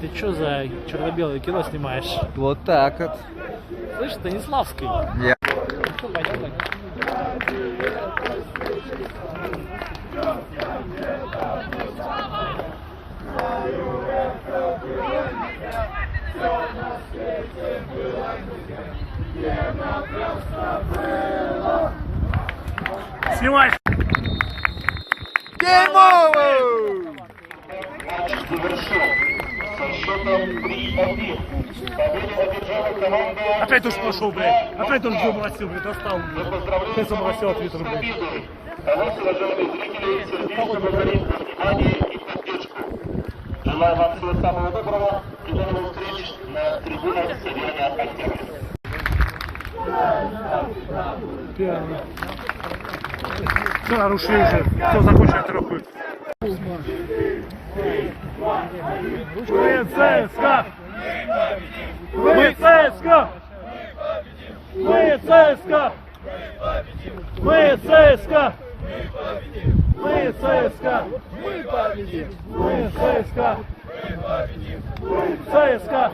Ты что за черно-белое кино снимаешь? Вот так вот. Слышь, Станиславский. Я. Ну так? Снимаешь! Game over! Завершен со счетом 3-1. Победу одержала команда... Опять уж пошел, блядь! Опять он заморосил, блядь, достал, Мы поздравляем Опять заморосил с блядь! А вас, уважаемые зрители, сердечно благодарим за внимание и поддержку. Желаю вам всего самого доброго и до новых встреч на трибунах стадиона «Октябрь». Все, нарушили уже. Все, закончили троху. Мы ЦСКА! Мы ЦСКА! Мы ЦСКА! Мы ЦСКА! Мы ЦСКА! Мы победим! Мы ЦСКА! Мы победим! ЦСКА!